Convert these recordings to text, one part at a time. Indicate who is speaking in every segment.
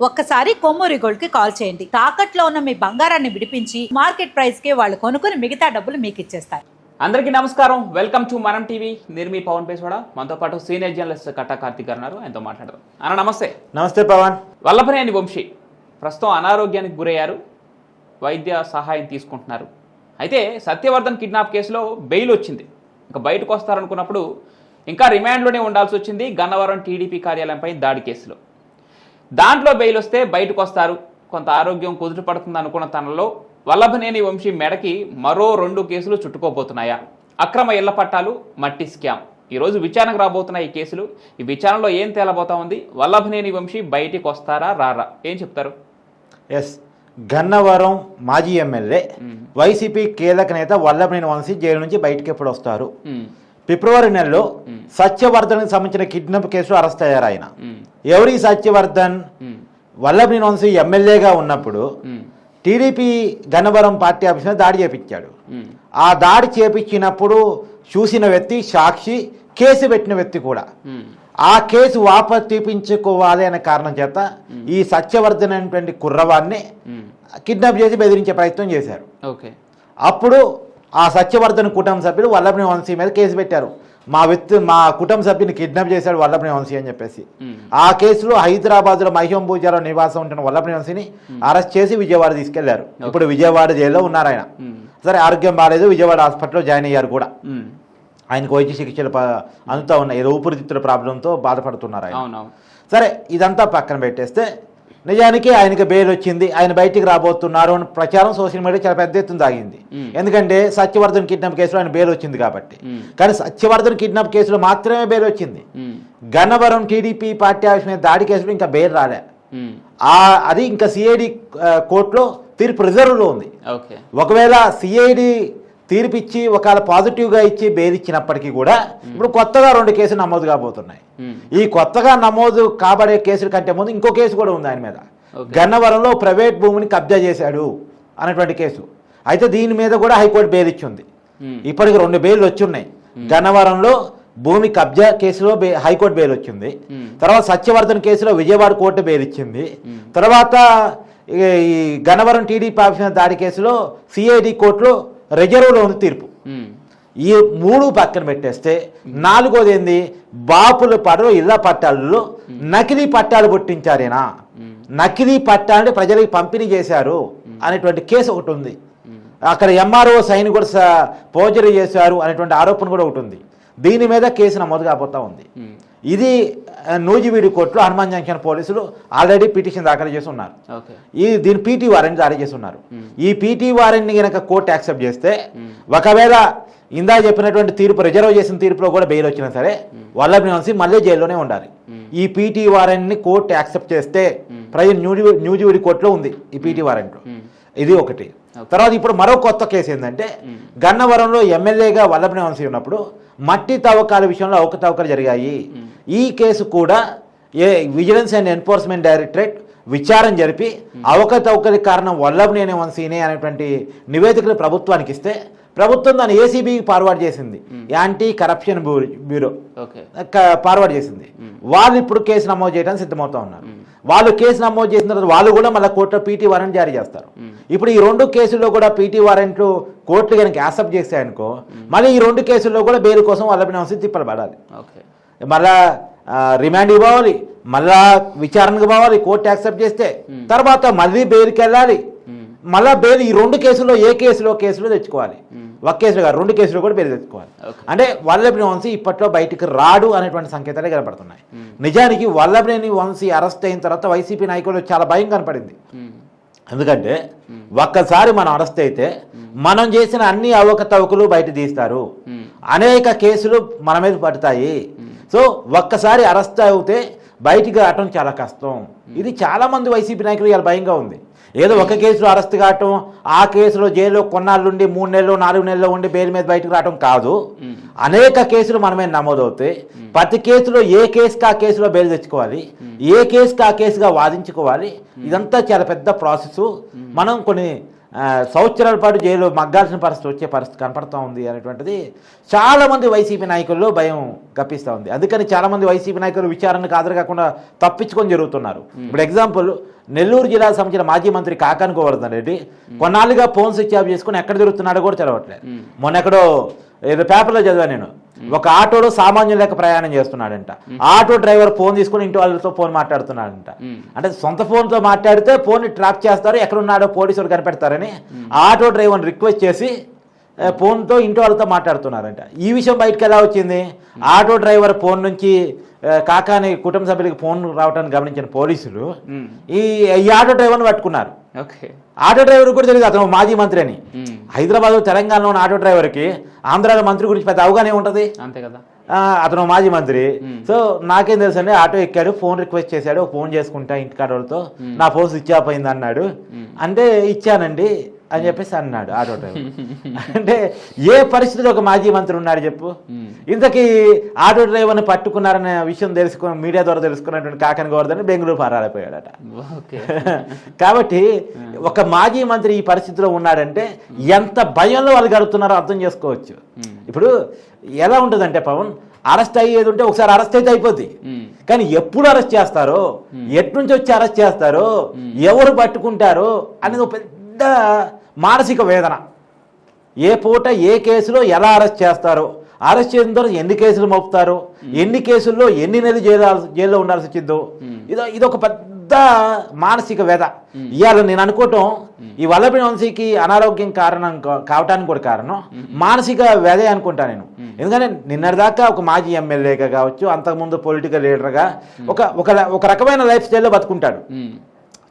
Speaker 1: ఒక్కసారి కొమ్మూరి గోల్డ్కి కాల్ చేయండి. తాకట్లో ఉన్న మీ బంగారాన్ని విడిపించి మార్కెట్ ప్రైస్కి వాళ్ళు కొనుక్కుని మిగతా డబ్బులు మీకు ఇచ్చేస్తారు.
Speaker 2: అందరికీ నమస్కారం. Welcome to Manam TV. నేను మీ పవన్ పేస్వాడ మనతో పాటు సీనియర్ జర్నలిస్ట్ కట్టా కార్తిక్ గారు ఉన్నారు. ఆయనతో మాట్లాడదాం. అన్న నమస్తే.
Speaker 3: నమస్తే పవన్.
Speaker 2: వల్లభనేని వంశీ ప్రస్తుతం అనారోగ్యానికి గురయ్యారు. వైద్య సహాయం తీసుకుంటున్నారు. అయితే సత్యవర్ధన్ కిడ్నాప్ కేసులో బెయిల్ వచ్చింది. ఇంకా బయటకు వస్తారనుకున్నప్పుడు ఇంకా రిమాండ్లోనే ఉండాల్సి వచ్చింది. గన్నవరం టీడీపీ కార్యాలయంపై దాడి కేసులో. దాంట్లో బెయిల్ వస్తే బయటకు వస్తారు. కొంత ఆరోగ్యం కుదుట పడుతుంది అనుకున్న తనలో వల్లభనేని వంశీ మెడకి మరో రెండు కేసులు చుట్టుకోబోతున్నాయా? అక్రమ ఇళ్ళ పట్టాలు మట్టి స్కామ్. ఈరోజు విచారణకు రాబోతున్న ఈ కేసులు. ఈ విచారణలో ఏం తేలబోతా ఉంది? వల్లభనేని వంశీ బయటికి వస్తారా రారా? ఏం చెప్తారు?
Speaker 3: ఎస్. గన్నవరం మాజీ ఎమ్మెల్యే వైసీపీ కీలక నేత వల్లభనేని వంశీ జైలు నుంచి బయటికి ఎప్పుడు వస్తారు? ఫిబ్రవరి నెలలో సత్యవర్ధన్కి సంబంధించిన కిడ్నాప్ కేసులో అరెస్ట్ అయ్యారు ఆయన ఎవరి సత్యవర్ధన్?
Speaker 2: ఉమ్,
Speaker 3: వల్లభనేని వంశీ ఎమ్మెల్యేగా ఉన్నప్పుడు టీడీపీ గన్నవరం పార్టీ ఆఫీస్ మీద దాడి చేపించాడు. ఆ దాడి చేపించినప్పుడు చూసిన వ్యక్తి సాక్షి కేసు పెట్టిన వ్యక్తి కూడా. ఆ కేసు వాపస్ తీపించుకోవాలి అనే కారణం చేత ఈ సత్యవర్ధన్ అనేటువంటి కుర్రవాన్ని కిడ్నాప్ చేసి బెదిరించే ప్రయత్నం చేశారు.
Speaker 2: ఓకే.
Speaker 3: అప్పుడు ఆ సత్యవర్ధన్ కుటుంబ సభ్యులు వల్లభని వంశీ మీద కేసు పెట్టారు. మా వ్యక్తి మా కుటుంబ సభ్యుని కిడ్నాప్ చేశాడు వల్లభని వంశీ అని చెప్పేసి. ఆ కేసులో హైదరాబాద్లో మహిం పూజాలో నివాసం ఉంటున్న వల్లభని వంశీని అరెస్ట్ చేసి విజయవాడ తీసుకెళ్ళారు. ఇప్పుడు విజయవాడ జైల్లో ఉన్నారు ఆయన. సరే ఆరోగ్యం బాగాలేదు విజయవాడ హాస్పిటల్లో జాయిన్ అయ్యారు కూడా. ఆయనకు వైద్య చికిత్సలు అందుతా ఉన్నాయి ఊపిరితిత్తుల ప్రాబ్లంతో బాధపడుతున్నారు ఆయన. సరే ఇదంతా పక్కన పెట్టేస్తే నిజానికి ఆయనకి బెయిల్ వచ్చింది. ఆయన బయటికి రాబోతున్నారు అని ప్రచారం సోషల్ మీడియా చాలా పెద్ద ఎత్తున తాగింది. ఎందుకంటే సత్యవర్ధన్ కిడ్నాప్ కేసులో ఆయన బెయిల్ వచ్చింది కాబట్టి. కానీ సత్యవర్ధన్ కిడ్నాప్ కేసులో మాత్రమే బెయిల్ వచ్చింది. గన్నవరం టీడీపీ పార్టీ ఆఫీస్ మీద దాడి కేసులో ఇంకా బెయిల్ రాలే. అది ఇంకా సిఐడి కోర్టులో తీర్పు రిజర్వ్లో ఉంది. ఒకవేళ సిఐడి తీర్పిచ్చి ఒకవేళ పాజిటివ్గా ఇచ్చి బెయిల్ ఇచ్చినప్పటికీ కూడా ఇప్పుడు కొత్తగా రెండు కేసులు నమోదు కాబోతున్నాయి.
Speaker 2: ఉమ్,
Speaker 3: ఈ కొత్తగా నమోదు కాబడే కేసుల కంటే ముందు ఇంకో కేసు కూడా ఉంది ఆయన మీద. గన్నవరంలో ప్రైవేట్ భూమిని కబ్జా చేశాడు అనేటువంటి కేసు. అయితే దీని మీద కూడా హైకోర్టు బెయిల్ ఇచ్చింది
Speaker 2: ఉమ్,
Speaker 3: ఇప్పటికి రెండు బెయిల్ వచ్చి ఉన్నాయి గన్నవరంలో భూమి కబ్జా కేసులో హైకోర్టు బెయిల్ వచ్చింది. తర్వాత సత్యవర్ధన్ కేసులో విజయవాడ కోర్టు బెయిల్ ఇచ్చింది. తర్వాత ఈ- గన్నవరం టీడీపీ ఆఫీస్ దాడి కేసులో సిఐడి కోర్టులో రిజర్వ్లో ఉంది తీర్పు. ఈ మూడు పక్కన పెట్టేస్తే నాలుగోది ఏంది? బాపుల పడవ ఇళ్ళ పట్టాలలో నకిలీ పట్టాలు పుట్టించారేనా నకిలీ పట్టాలని ప్రజలకు పంపిణీ చేశారు అనేటువంటి కేసు ఒకటి ఉంది. అక్కడ ఎంఆర్ఓ సైన్ కూడా పోజరీ చేశారు అనేటువంటి ఆరోపణ కూడా ఒకటి ఉంది. దీని మీద కేసు నమోదు కాబోతా ఉంది. ఇది నూజివీడు కోర్టులో హనుమాన్ జంక్షన్ పోలీసులు ఆల్రెడీ పిటిషన్ దాఖలు చేసి ఉన్నారు. ఈ దీని పీటీ వారెంట్ జారీ చేసి ఉన్నారు. ఈ పీటీ వారెంట్ని కనుక కోర్టు యాక్సెప్ట్ చేస్తే. ఒకవేళ ఇందా చెప్పినటువంటి తీర్పు రిజర్వ్ చేసిన తీర్పులో కూడా బెయిల్ వచ్చినా సరే వల్లభి వంశీ మళ్ళీ జైల్లోనే ఉండాలి. ఈ పీటీ వారెంట్ని కోర్టు యాక్సెప్ట్ చేస్తే న్యూజి న్యూజివిడి కోర్టులో ఉంది ఈ పీటీ వారెంట్. ఇది ఒకటి. తర్వాత ఇప్పుడు మరో కొత్త కేసు ఏంటంటే గన్నవరంలో ఎమ్మెల్యేగా వల్లభని వంశీ ఉన్నప్పుడు మట్టి తవ్వకాల విషయంలో అవకతవకలు జరిగాయి. ఈ కేసు కూడా ఏ విజిలెన్స్ అండ్ ఎన్ఫోర్స్మెంట్ డైరెక్టరేట్ విచారణ జరిపి అవకతవకలి కారణం వల్లభనేని వంశీనే అనేటువంటి నివేదికలు ప్రభుత్వానికి ఇస్తే ప్రభుత్వం దాన్ని ఏసీబీకి ఫార్వర్డ్ చేసింది. Anti corruption bureau. ఫార్వర్డ్ చేసింది. వాళ్ళు ఇప్పుడు కేసు నమోదు చేయడానికి సిద్ధమవుతా ఉన్నారు. వాళ్ళు కేసు నమోదు చేసిన తర్వాత వాళ్ళు కూడా మళ్ళీ కోర్టులో పీటీ వారెంట్ జారీ చేస్తారు. ఇప్పుడు ఈ రెండు కేసుల్లో కూడా పీటీ వారెంట్లు కోర్టులు కనుక యాక్సెప్ట్ చేస్తాయనుకో మళ్ళీ ఈ రెండు కేసుల్లో కూడా బెయిల్ కోసం వాళ్ళని అవసరం తిప్పలు పడాలి.
Speaker 2: ఓకే.
Speaker 3: మళ్ళా రిమాండ్ ఇవ్వాలి మళ్ళా విచారణకు పోవాలి కోర్టు యాక్సెప్ట్ చేస్తే. తర్వాత మళ్ళీ బెయిల్కి వెళ్ళాలి.
Speaker 2: ఉమ్,
Speaker 3: మళ్ళా బెయిల్ ఈ రెండు కేసుల్లో ఏ కేసులో కేసులో తెచ్చుకోవాలి. ఒక కేసులో కాదు రెండు కేసులో కూడా బెయిల్ తెచ్చుకోవాలి. అంటే వల్లభనేని వంశీ ఇప్పట్లో బయటికి రాడు అనేటువంటి సంకేతాలే కనపడుతున్నాయి నిజానికి వల్లభనేని వంశీ అరెస్ట్ అయిన తర్వాత వైసీపీ నాయకులు చాలా భయం కనపడింది. ఎందుకంటే ఒక్కసారి మనం అరెస్ట్ అయితే మనం చేసిన అన్ని అవకతవకలు బయట తీస్తారు. అనేక కేసులు మన మీద పడతాయి. సో ఒక్కసారి అరెస్ట్ అవుతే బయటికి రావటం చాలా కష్టం. ఇది చాలా మంది వైసీపీ నాయకులు ఇలా భయంగా ఉంది. ఏదో ఒక కేసులో అరెస్ట్ కావటం ఆ కేసులో జైల్లో కొన్నాళ్ళు ఉండి మూడు నెలలు నాలుగు నెలలు ఉండి బెయిల్ మీద బయటకు రావటం కాదు. అనేక కేసులు మన మీద నమోదవుతాయి. ప్రతి కేసులో ఏ కేసుకి ఆ కేసులో బెయిల్ తెచ్చుకోవాలి? ఏ కేసుకి ఆ కేసుగా వాదించుకోవాలి? ఇదంతా చాలా పెద్ద ప్రాసెస్. మనం కొన్ని సంవత్సరాల పాటు జైలు మగ్గాల్సిన పరిస్థితి వచ్చే పరిస్థితి కనపడతా ఉంది అనేటువంటిది చాలామంది వైసీపీ నాయకుల్లో భయం కప్పిస్తూ ఉంది. అందుకని చాలామంది వైసీపీ నాయకులు విచారణకు హాజరు కాకుండా తప్పించుకొని జరుగుతున్నారు. ఇప్పుడు ఎగ్జాంపుల్ నెల్లూరు జిల్లాకు సంబంధించిన మాజీ మంత్రి కాకాని గోవర్ధన్ రెడ్డి కొన్నాళ్ళుగా ఫోన్ స్విచ్ ఆఫ్ చేసుకుని ఎక్కడ తిరుగుతున్నాడో కూడా తెలవట్లేదు. మొన్న ఎక్కడో ఏదో పేపర్లో చదివా నేను. ఒక ఆటోలో సామాన్యుల లెక్క ప్రయాణం చేస్తున్నాడంట. ఆటో డ్రైవర్ ఫోన్ తీసుకుని ఇంటి వాళ్ళతో ఫోన్ మాట్లాడుతున్నాడంట. అంటే సొంత ఫోన్తో మాట్లాడితే ఫోన్ ట్రాప్ చేస్తారు ఎక్కడున్నాడో పోలీసులు కనిపెడతారని ఆటో డ్రైవర్ని రిక్వెస్ట్ చేసి ఫోన్తో ఇంటి వాళ్ళతో మాట్లాడుతున్నారంట. ఈ విషయం బయటకు ఎలా వచ్చింది? ఆటో డ్రైవర్ ఫోన్ నుంచి కాకాని కుటుంబ సభ్యులకి ఫోన్ రావటాన్ని గమనించిన పోలీసులు. ఈ ఈ ఆటో డ్రైవర్ని పట్టుకున్నారు. ఆటో డ్రైవర్ కూడా తెలియదు అతను మాజీ మంత్రి అని. హైదరాబాద్ తెలంగాణలో ఉన్న ఆటో డ్రైవర్కి ఆంధ్రాలో మంత్రి గురించి పెద్ద అవగానే ఉంటుంది.
Speaker 2: అంతే కదా.
Speaker 3: అతను మాజీ మంత్రి. సో నాకేం తెలుసు అండి ఆటో ఎక్కాడు ఫోన్ రిక్వెస్ట్ చేశాడు ఫోన్ చేసుకుంటా ఇంటికాడ వాళ్ళతో నా ఫోన్ స్విచ్ ఆఫ్ అయింది అన్నాడు అంటే ఇచ్చానండి. అని చెప్పేసి అన్నాడు ఆటో డ్రైవర్. అంటే ఏ పరిస్థితిలో ఒక మాజీ మంత్రి ఉన్నాడు చెప్పు? ఇంతకీ ఆటో డ్రైవర్ని పట్టుకున్నారనే విషయం తెలుసుకుని మీడియా ద్వారా తెలుసుకున్నటువంటి కాకని గోవర్ధన్ బెంగళూరు పారాలిపోయాడట. కాబట్టి ఒక మాజీ మంత్రి ఈ పరిస్థితిలో ఉన్నాడంటే ఎంత భయంలో వాళ్ళు గడుపుతున్నారో అర్థం చేసుకోవచ్చు. ఇప్పుడు ఎలా ఉంటుందంటే పవన్ అరెస్ట్ అయ్యేది ఉంటే ఒకసారి అరెస్ట్ అయితే అయిపోద్ది. కానీ ఎప్పుడు అరెస్ట్ చేస్తారో ఎట్నుంచి వచ్చి అరెస్ట్ చేస్తారో ఎవరు పట్టుకుంటారో అనేది ఒక పెద్ద మానసిక వేదన. ఏ పూట ఏ కేసులో ఎలా అరెస్ట్ చేస్తారో అరెస్ట్ చేసిన తర్వాత ఎన్ని కేసులు మోపుతారో ఎన్ని కేసుల్లో ఎన్ని నెలలు జైలు జైల్లో ఉండాల్సి వచ్చిందో ఇదో ఇదొక పెద్ద మానసిక వేద. ఇవాళ నేను అనుకోవటం ఈ వల్లభి వంశీకి అనారోగ్యం కారణం కావటానికి కూడా కారణం మానసిక వ్యధే అనుకుంటా నేను. ఎందుకంటే నిన్నటిదాకా ఒక మాజీ ఎమ్మెల్యేగా కావచ్చు అంతకుముందు పొలిటికల్ లీడర్గా ఒక ఒక ఒక రకమైన లైఫ్ స్టైల్లో బతుకుంటాడు.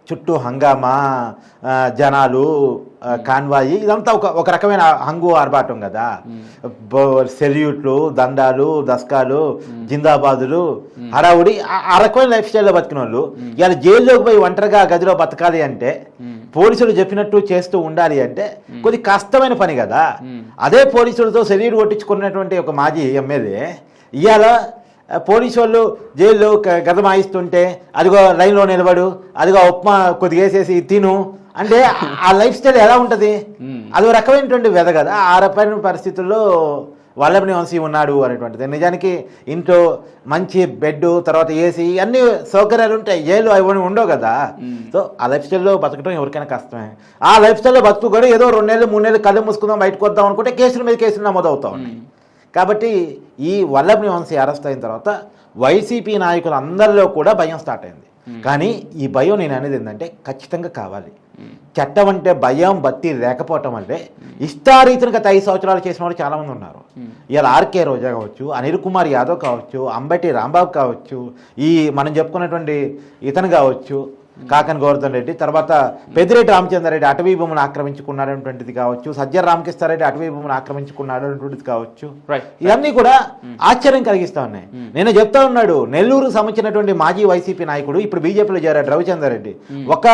Speaker 3: చుట్టూ హంగామా జనాలు కాన్వాయి ఇదంతా ఒక ఒక రకమైన హంగు ఆర్భాటం కదా. సెల్యూట్లు దండాలు దస్కాలు జిందాబాదులు హడావుడి ఆ- రకమైన లైఫ్ స్టైల్లో బతికిన వాళ్ళు ఇవాళ జైల్లోకి పోయి ఒంటరిగా గదిలో బతకాలి అంటే పోలీసులు చెప్పినట్టు చేస్తూ ఉండాలి అంటే కొద్ది కష్టమైన పని కదా. అదే పోలీసులతో సెల్యూట్ కొట్టించుకున్నటువంటి ఒక మాజీ ఎమ్మెల్యే ఇవాళ పోలీసు వాళ్ళు జైల్లో గ- గద మాయిస్తుంటే అదిగో లైన్లో నిలబడు అదిగో ఉప్మా కొద్దిగా వేసేసి తిను అంటే ఆ లైఫ్ స్టైల్ ఎలా ఉంటుంది? అది ఒక రకమైనటువంటి వెద కదా. ఆ రకమైన పరిస్థితుల్లో వల్లభని వంశీ ఉన్నాడు అనేటువంటిది. నిజానికి ఇంట్లో మంచి బెడ్ తర్వాత ఏసీ అన్ని సౌకర్యాలు ఉంటాయి. జైలు అవి ఉండవు కదా. సో ఆ లైఫ్ స్టైల్లో బతకడం ఎవరికైనా కష్టమే. ఆ లైఫ్ స్టైల్లో బతుకు కూడా ఏదో రెండు నెలలు మూడు నెలలు కళ్ళు మూసుకుందాం బయటకు వద్దాం అనుకుంటే కేసుల మీద కేసులు నమోదవుతా ఉన్నాయి. కాబట్టి ఈ వల్లభని వంశీ అరెస్ట్ అయిన తర్వాత వైసీపీ నాయకులు అందరిలో కూడా భయం స్టార్ట్ అయింది. కానీ ఈ భయం నేను అనేది ఏంటంటే ఖచ్చితంగా కావాలి. చట్టం అంటే భయం బత్తి లేకపోవటం అంటే ఇష్టారీతిని గత ఐదు సంవత్సరాలు చేసిన వాళ్ళు చాలామంది ఉన్నారు. ఇలా ఆర్కే రోజా కావచ్చు అనిల్ కుమార్ యాదవ్ కావచ్చు అంబటి రాంబాబు కావచ్చు ఈ మనం చెప్పుకున్నటువంటి ఇతను కావచ్చు కాకన్ గోవర్ధన్ రెడ్డి తర్వాత పెద్దిరెడ్డి రామచంద్రారెడ్డి అటవీ భూములు ఆక్రమించుకున్నాడనేటువంటిది కావచ్చు సజ్జల రామకృష్ణారెడ్డి అటవీ భూములు ఆక్రమించుకున్నాడు అనేటువంటిది కావచ్చు. ఇవన్నీ కూడా ఆశ్చర్యం కలిగిస్తా ఉన్నాయి. నేను చెప్తా ఉన్నాడు నెల్లూరుకు సంబంధించినటువంటి మాజీ వైసీపీ నాయకుడు ఇప్పుడు బీజేపీలో చేరాడు రవిచంద్రారెడ్డి ఒక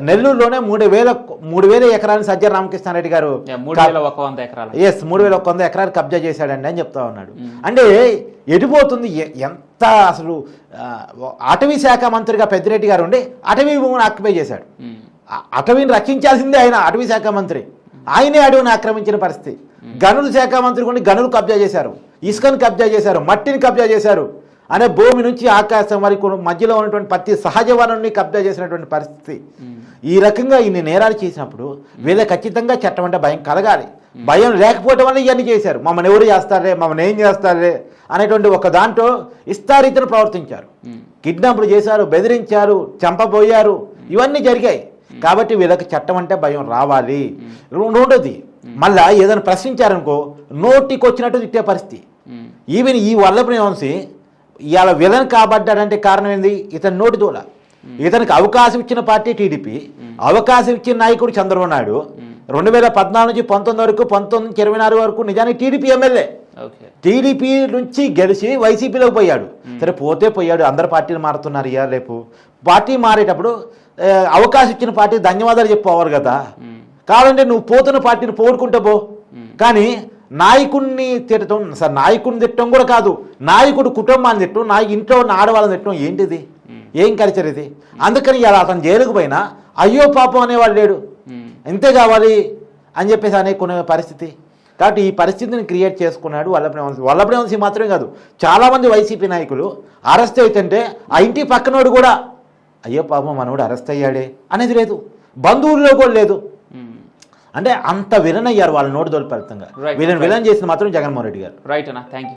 Speaker 3: నెల్లూరులోనే మూడు వేల మూడు వేల ఎకరాన్ని సజ్జల రామకృష్ణారెడ్డి గారు
Speaker 2: మూడు వేల ఒక వంద ఎకరాలు.
Speaker 3: ఎస్ మూడు వేల ఒక వంద ఎకరాలు కబ్జా చేశాడండి అని చెప్తా ఉన్నాడు. అంటే ఎటుపోతుంది ఎ- ఎంత అసలు అటవీ శాఖ మంత్రిగా పెద్దిరెడ్డి గారు ఉండి అటవీ భూమిని ఆక్యుపై చేశాడు. ఆ- అటవీని రక్షించాల్సిందే ఆయన అటవీ శాఖ మంత్రి. ఆయనే అడవిని ఆక్రమించిన పరిస్థితి. గనుల శాఖ మంత్రి కొన్ని గనులు కబ్జా చేశారు. ఇసుకను కబ్జా చేశారు. మట్టిని కబ్జా చేశారు. అనే భూమి నుంచి ఆకాశం వరకు మధ్యలో ఉన్నటువంటి ప్రతి సహజ వనరుని కబ్జా చేసినటువంటి పరిస్థితి. ఈ రకంగా ఇన్ని నేరాలు చేసినప్పుడు వీళ్ళ ఖచ్చితంగా చట్టం అంటే భయం కలగాలి. భయం లేకపోవటం వల్ల ఇవన్నీ చేశారు. మమ్మల్ని ఎవరు చేస్తారే మమ్మల్ని ఏం చేస్తారే అనేటువంటి ఒక దాంట్లో ఇస్తారీతను ప్రవర్తించారు. కిడ్నాప్లు చేశారు బెదిరించారు చంపబోయారు. ఇవన్నీ జరిగాయి. కాబట్టి వీళ్ళకి చట్టం అంటే భయం రావాలి. రెండోది మళ్ళా ఏదైనా ప్రశ్నించారనుకో నోటికి వచ్చినట్టు తిట్టే పరిస్థితి. ఈవెన్ ఈ వల్లభని వంశీ ఇవాళ విలన్ కాబడ్డాడంటే కారణం ఏంది? ఇతని నోటి దూల. ఇతనికి అవకాశం ఇచ్చిన పార్టీ టీడీపీ. అవకాశం ఇచ్చిన నాయకుడు చంద్రబాబు నాయుడు. రెండు వేల పద్నాలుగు నుంచి పంతొమ్మిది వరకు పంతొమ్మిది నుంచి ఇరవై నాలుగు వరకు నిజానికి టీడీపీ ఎమ్మెల్యే. టీడీపీ నుంచి గెలిచి వైసీపీలోకి పోయాడు. సరే పోతే పోయాడు. అందరు పార్టీలు మారుతున్నారు ఇయా రేపు. పార్టీ మారేటప్పుడు అవకాశం ఇచ్చిన పార్టీ ధన్యవాదాలు చెప్పేవారు కదా. కావాలంటే నువ్వు పోతున్న పార్టీని పోగొట్టుకుంటే పో. కానీ నాయకుడిని తిట్టడం సార్ నాయకుడిని తిట్టడం కూడా కాదు. నాయకుడు కుటుంబాన్ని తిట్టడం నా ఇంట్లో ఉన్న ఆడవాళ్ళని తిట్టడం ఏంటిది? ఏం కల్చర్ ఇది? అందుకని ఇలా అతను జైలుకు పోయినా అయ్యో పాపం అనేవాడు లేడు. ఇంతే కావాలి అని చెప్పేసి అనుకునే పరిస్థితి. కాబట్టి ఈ పరిస్థితిని క్రియేట్ చేసుకున్నాడు వల్లభనే వంశీ. వల్లభనే వంశీ మాత్రమే కాదు చాలామంది వైసీపీ నాయకులు అరెస్ట్ అవుతుంటే ఆ ఇంటి పక్కనోడు కూడా అయ్యో పాపం మనోడు అరెస్ట్ అయ్యాడే అనేది లేదు. బంధువుల్లో కూడా లేదు. అంటే అంత విలన్ అయ్యారు వాళ్ళ నోటి
Speaker 2: Right,
Speaker 3: వీళ్ళని. విలన్ చేసిన మాత్రం జగన్మోహన్ రెడ్డి గారు.
Speaker 2: రైట్ అన్న థ్యాంక్ యూ